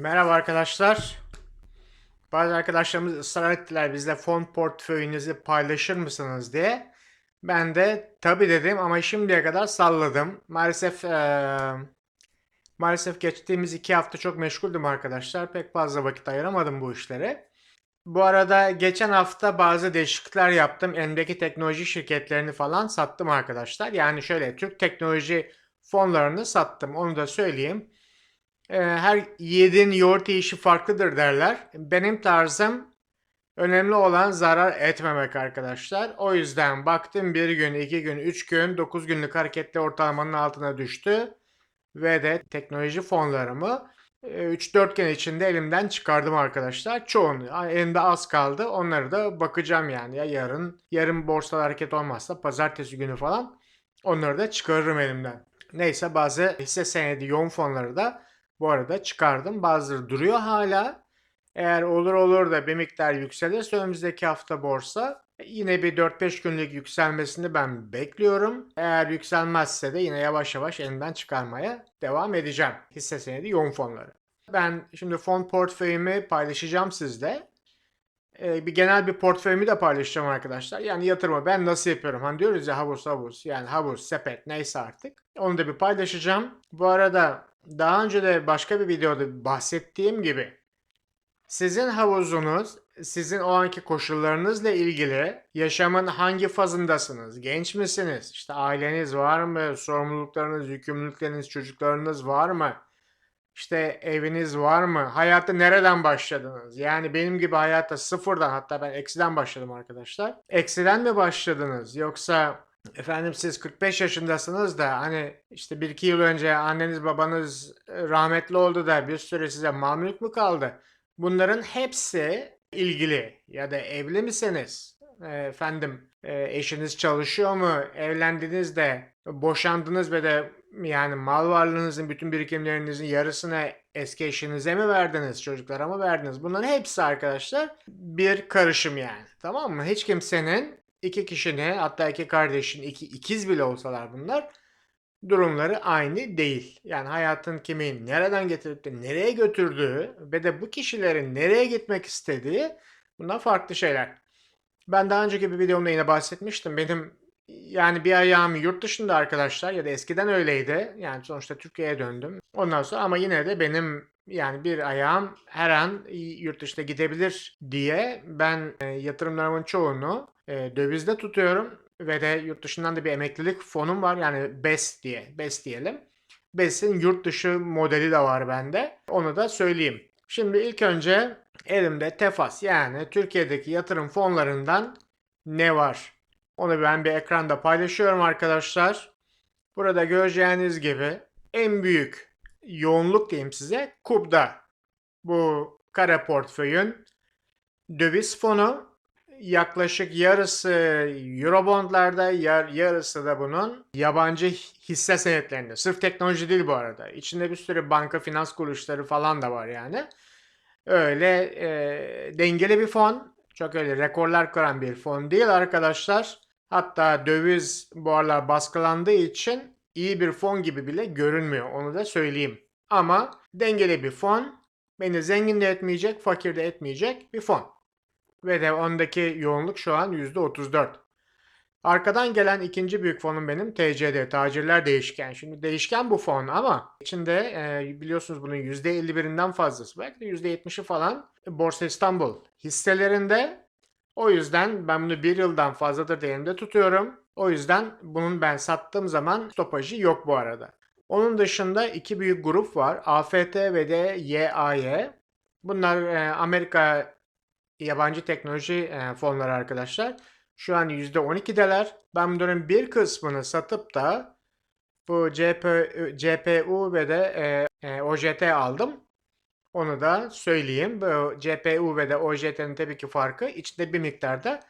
Merhaba arkadaşlar. Bazı arkadaşlarımız ısrar ettiler bizle fon portföyünüzü paylaşır mısınız diye. Ben de tabi dedim ama şimdiye kadar salladım. Maalesef eee, maalesef geçtiğimiz iki hafta çok meşguldüm arkadaşlar. Pek fazla vakit ayıramadım bu işlere. Bu arada geçen hafta bazı değişiklikler yaptım. Elimdeki teknoloji şirketlerini falan sattım arkadaşlar. Yani şöyle Türk teknoloji fonlarını sattım. Onu da söyleyeyim. Ee, her yiğidin yoğurt yiyişi farklıdır derler. Benim tarzım önemli olan zarar etmemek arkadaşlar. O yüzden baktım bir gün, iki gün, üç gün, dokuz günlük hareketli ortalamanın altına düştü. Ve de teknoloji fonlarımı 3-4 gün içinde elimden çıkardım arkadaşlar. Çoğunu elimde az kaldı. Onları da bakacağım yani ya yarın. Yarın borsada hareket olmazsa pazartesi günü falan onları da çıkarırım elimden. Neyse bazı hisse senedi yoğun fonları da bu arada çıkardım. Bazıları duruyor hala. Eğer olur olur da bir miktar yükselirse önümüzdeki hafta borsa yine bir 4-5 günlük yükselmesini ben bekliyorum. Eğer yükselmezse de yine yavaş yavaş elimden çıkarmaya devam edeceğim. Hisse senedi yoğun fonları. Ben şimdi fon portföyümü paylaşacağım sizle. Ee, bir genel bir portföyümü de paylaşacağım arkadaşlar. Yani yatırımı ben nasıl yapıyorum? Hani diyoruz ya havuz havuz yani havuz sepet neyse artık. Onu da bir paylaşacağım. Bu arada daha önce de başka bir videoda bahsettiğim gibi sizin havuzunuz sizin o anki koşullarınızla ilgili yaşamın hangi fazındasınız? Genç misiniz? İşte aileniz var mı? Sorumluluklarınız, yükümlülükleriniz, çocuklarınız var mı? İşte eviniz var mı? Hayatta nereden başladınız? Yani benim gibi hayatta sıfırdan hatta ben eksiden başladım arkadaşlar. Eksiden mi başladınız? Yoksa efendim siz 45 yaşındasınız da hani işte 1-2 yıl önce anneniz babanız e, rahmetli oldu da bir süre size mal mülk mü kaldı? Bunların hepsi ilgili ya da evli misiniz? E, Efendim e, eşiniz çalışıyor mu? Evlendiniz de boşandınız ve de yani mal varlığınızın bütün birikimlerinizin yarısını eski eşinize mi verdiniz? Çocuklara mı verdiniz? Bunların hepsi arkadaşlar bir karışım yani. Tamam mı? Hiç kimsenin iki kişinin hatta iki kardeşin iki ikiz bile olsalar bunlar durumları aynı değil. Yani hayatın kimi nereden getirip de nereye götürdüğü ve de bu kişilerin nereye gitmek istediği bunlar farklı şeyler. Ben daha önceki bir videomda yine bahsetmiştim. Benim yani bir ayağım yurt dışında arkadaşlar ya da eskiden öyleydi. Yani sonuçta Türkiye'ye döndüm. Ondan sonra ama yine de benim yani bir ayağım her an yurt dışına gidebilir diye ben e, yatırımlarımın çoğunu e, dövizde tutuyorum ve de yurt dışından da bir emeklilik fonum var yani BES diye BES diyelim. BES'in yurt dışı modeli de var bende. Onu da söyleyeyim. Şimdi ilk önce elimde TEFAS yani Türkiye'deki yatırım fonlarından ne var? Onu ben bir ekranda paylaşıyorum arkadaşlar. Burada göreceğiniz gibi en büyük yoğunluk diyeyim size KUB'da. Bu kara portföyün döviz fonu yaklaşık yarısı Eurobondlarda, yar, yarısı da bunun yabancı hisse senetlerinde. Sırf teknoloji değil bu arada. İçinde bir sürü banka, finans kuruluşları falan da var yani. Öyle e, dengeli bir fon. Çok öyle rekorlar kıran bir fon değil arkadaşlar. Hatta döviz bu aralar baskılandığı için iyi bir fon gibi bile görünmüyor. Onu da söyleyeyim. Ama dengeli bir fon. Beni zengin de etmeyecek, fakir de etmeyecek bir fon. Ve de ondaki yoğunluk şu an %34. Arkadan gelen ikinci büyük fonum benim TCD, tacirler değişken. Şimdi değişken bu fon ama içinde e, biliyorsunuz bunun %51'inden fazlası belki de %70'i falan Borsa İstanbul hisselerinde. O yüzden ben bunu bir yıldan fazladır elimde tutuyorum. O yüzden bunun ben sattığım zaman stopajı yok bu arada. Onun dışında iki büyük grup var. AFT ve de YAY. Bunlar e, Amerika yabancı teknoloji e, fonları arkadaşlar. Şu an %12'deler. Ben bunların bir kısmını satıp da bu CP, CPU ve de e, e, OJT aldım. Onu da söyleyeyim. Bu CPU ve de OJT'nin tabii ki farkı içinde bir miktarda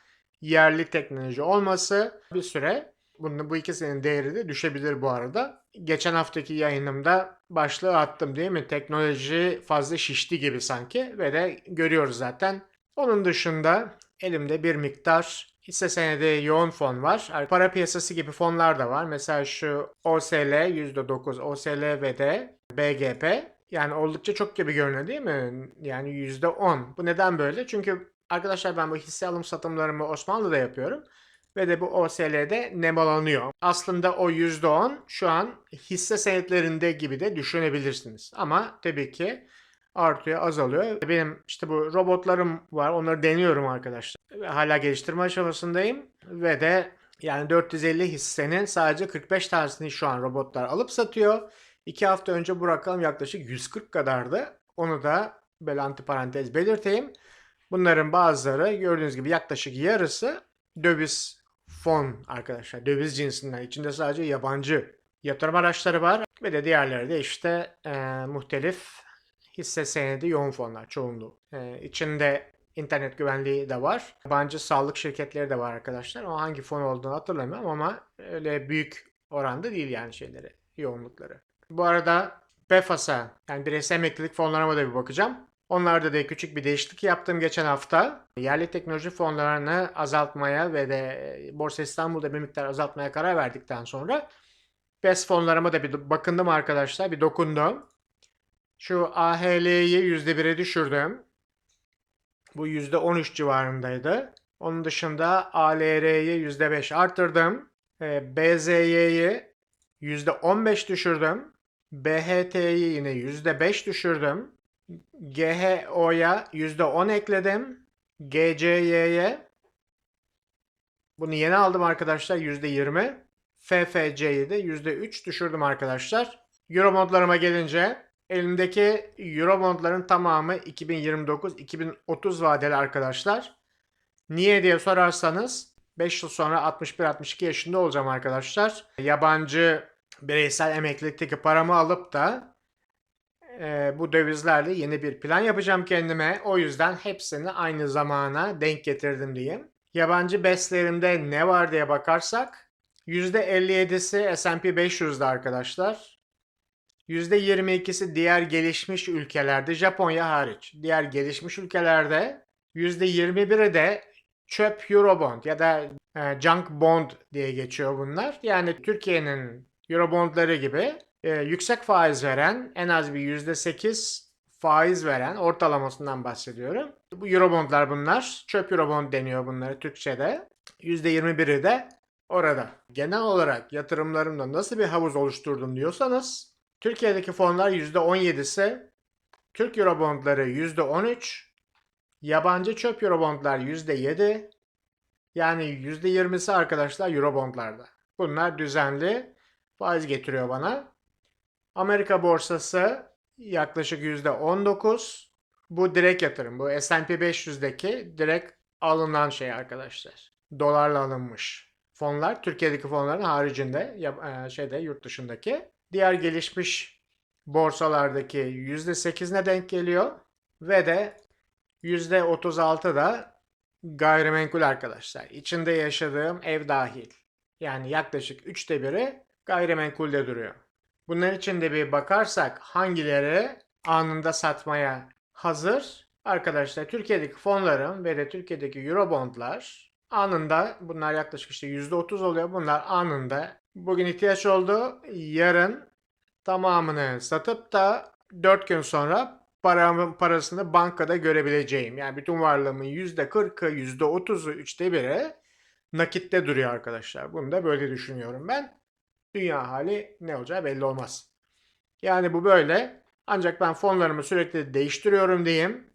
yerli teknoloji olması bir süre bunun, bu ikisinin değeri de düşebilir bu arada. Geçen haftaki yayınımda başlığı attım değil mi? Teknoloji fazla şişti gibi sanki ve de görüyoruz zaten. Onun dışında elimde bir miktar hisse senedi yoğun fon var. Para piyasası gibi fonlar da var. Mesela şu OSL %9, OSL ve de BGP Yani oldukça çok gibi görünüyor değil mi? Yani %10. Bu neden böyle? Çünkü arkadaşlar ben bu hisse alım satımlarımı Osmanlı'da yapıyorum. Ve de bu OSL'de nemalanıyor. Aslında o %10 şu an hisse senetlerinde gibi de düşünebilirsiniz. Ama tabii ki artıyor, azalıyor. Benim işte bu robotlarım var. Onları deniyorum arkadaşlar. Hala geliştirme aşamasındayım. Ve de yani 450 hissenin sadece 45 tanesini şu an robotlar alıp satıyor. 2 hafta önce bu rakam yaklaşık 140 kadardı. Onu da böyle antiparantez belirteyim. Bunların bazıları gördüğünüz gibi yaklaşık yarısı döviz fon arkadaşlar. Döviz cinsinden. İçinde sadece yabancı yatırım araçları var. Ve de diğerleri de işte e, muhtelif hisse senedi yoğun fonlar çoğunluğu. E, içinde internet güvenliği de var. Yabancı sağlık şirketleri de var arkadaşlar. O hangi fon olduğunu hatırlamıyorum ama öyle büyük oranda değil yani şeyleri, yoğunlukları. Bu arada BEFAS'a yani bireysel emeklilik fonlarıma da bir bakacağım. Onlarda da küçük bir değişiklik yaptım geçen hafta. Yerli teknoloji fonlarını azaltmaya ve de Borsa İstanbul'da bir miktar azaltmaya karar verdikten sonra BES fonlarıma da bir bakındım arkadaşlar. Bir dokundum. Şu AHL'yi %1'e düşürdüm. Bu %13 civarındaydı. Onun dışında ALR'yi %5 arttırdım. Ee, BZY'yi %15 düşürdüm. BHT'yi yine %5 düşürdüm. GHO'ya %10 ekledim. GCY'ye bunu yeni aldım arkadaşlar %20. FFC'yi de %3 düşürdüm arkadaşlar. Eurobondlarıma gelince elimdeki Eurobondların tamamı 2029-2030 vadeli arkadaşlar. Niye diye sorarsanız 5 yıl sonra 61-62 yaşında olacağım arkadaşlar. Yabancı bireysel emeklilikteki paramı alıp da e, bu dövizlerle yeni bir plan yapacağım kendime. O yüzden hepsini aynı zamana denk getirdim diyeyim. Yabancı beslerimde ne var diye bakarsak %57'si S&P 500'de arkadaşlar. %22'si diğer gelişmiş ülkelerde Japonya hariç. Diğer gelişmiş ülkelerde %21'i de çöp Eurobond ya da e, junk bond diye geçiyor bunlar. Yani Türkiye'nin Eurobondları gibi e, yüksek faiz veren en az bir %8 faiz veren ortalamasından bahsediyorum. Bu Eurobondlar bunlar. Çöp Eurobond deniyor bunları Türkçe'de. %21'i de orada. Genel olarak yatırımlarımda nasıl bir havuz oluşturdum diyorsanız Türkiye'deki fonlar %17'si, Türk Eurobondları %13, yabancı çöp Eurobondlar %7, yani %20'si arkadaşlar Eurobondlarda. Bunlar düzenli faiz getiriyor bana. Amerika borsası yaklaşık %19. Bu direkt yatırım. Bu S&P 500'deki direkt alınan şey arkadaşlar. Dolarla alınmış fonlar. Türkiye'deki fonların haricinde ya- şeyde yurt dışındaki. Diğer gelişmiş borsalardaki %8'ine denk geliyor. Ve de %36 da gayrimenkul arkadaşlar. İçinde yaşadığım ev dahil. Yani yaklaşık üçte biri gayrimenkulde duruyor. Bunların içinde bir bakarsak hangileri anında satmaya hazır? Arkadaşlar Türkiye'deki fonların ve de Türkiye'deki Eurobondlar anında bunlar yaklaşık işte %30 oluyor. Bunlar anında bugün ihtiyaç oldu. Yarın tamamını satıp da 4 gün sonra paramın parasını bankada görebileceğim. Yani bütün varlığımın %40'ı, %30'u, üçte biri nakitte duruyor arkadaşlar. Bunu da böyle düşünüyorum ben. Dünya hali ne olacağı belli olmaz. Yani bu böyle. Ancak ben fonlarımı sürekli değiştiriyorum diyeyim.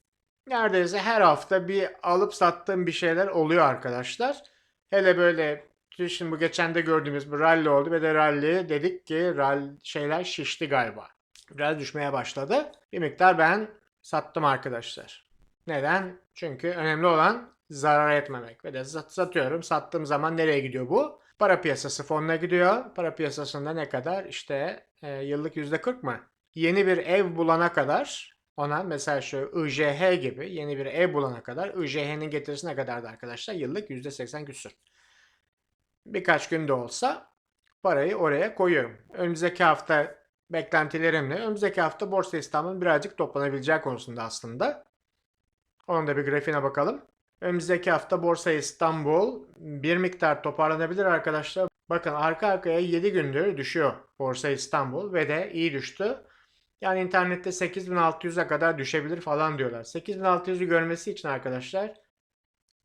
Neredeyse her hafta bir alıp sattığım bir şeyler oluyor arkadaşlar. Hele böyle şimdi bu geçen de gördüğümüz bir rally oldu ve de rally dedik ki rally şeyler şişti galiba. Biraz düşmeye başladı. Bir miktar ben sattım arkadaşlar. Neden? Çünkü önemli olan zarar etmemek. Ve de sat- satıyorum. Sattığım zaman nereye gidiyor bu? Para piyasası fonuna gidiyor. Para piyasasında ne kadar? İşte e, yıllık %40 mı? Yeni bir ev bulana kadar ona mesela şu IJH gibi yeni bir ev bulana kadar IJH'nin getirisi ne kadardı arkadaşlar? Yıllık %80 küsür. Birkaç gün de olsa parayı oraya koyuyorum. Önümüzdeki hafta beklentilerimle önümüzdeki hafta Borsa İstanbul'un birazcık toplanabileceği konusunda aslında. Onun da bir grafiğine bakalım. Önümüzdeki hafta Borsa İstanbul bir miktar toparlanabilir arkadaşlar. Bakın arka arkaya 7 gündür düşüyor Borsa İstanbul ve de iyi düştü. Yani internette 8600'e kadar düşebilir falan diyorlar. 8600'ü görmesi için arkadaşlar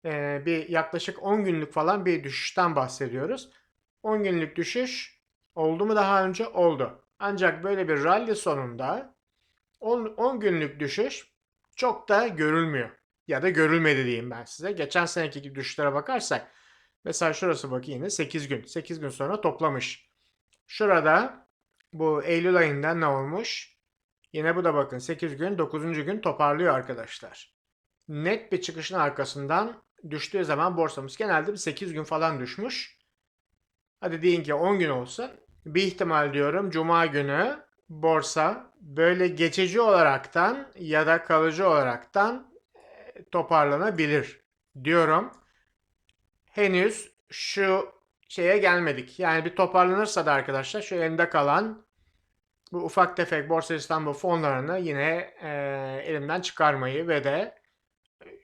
e, bir yaklaşık 10 günlük falan bir düşüşten bahsediyoruz. 10 günlük düşüş oldu mu daha önce? Oldu. Ancak böyle bir rally sonunda 10, 10 günlük düşüş çok da görülmüyor. Ya da görülmedi diyeyim ben size. Geçen seneki düşüşlere bakarsak mesela şurası bakın yine 8 gün. 8 gün sonra toplamış. Şurada bu Eylül ayında ne olmuş? Yine bu da bakın 8 gün 9. gün toparlıyor arkadaşlar. Net bir çıkışın arkasından düştüğü zaman borsamız genelde bir 8 gün falan düşmüş. Hadi deyin ki 10 gün olsun. Bir ihtimal diyorum Cuma günü borsa böyle geçici olaraktan ya da kalıcı olaraktan e, toparlanabilir diyorum. Henüz şu şeye gelmedik. Yani bir toparlanırsa da arkadaşlar şu elimde kalan bu ufak tefek Borsa İstanbul fonlarını yine e, elimden çıkarmayı ve de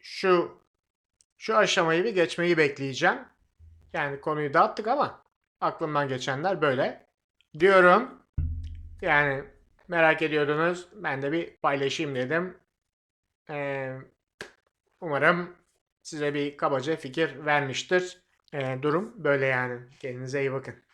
şu şu aşamayı bir geçmeyi bekleyeceğim. Yani konuyu dağıttık ama aklımdan geçenler böyle diyorum. Yani merak ediyordunuz. Ben de bir paylaşayım dedim. Ee, umarım size bir kabaca fikir vermiştir. Ee, durum böyle yani. Kendinize iyi bakın.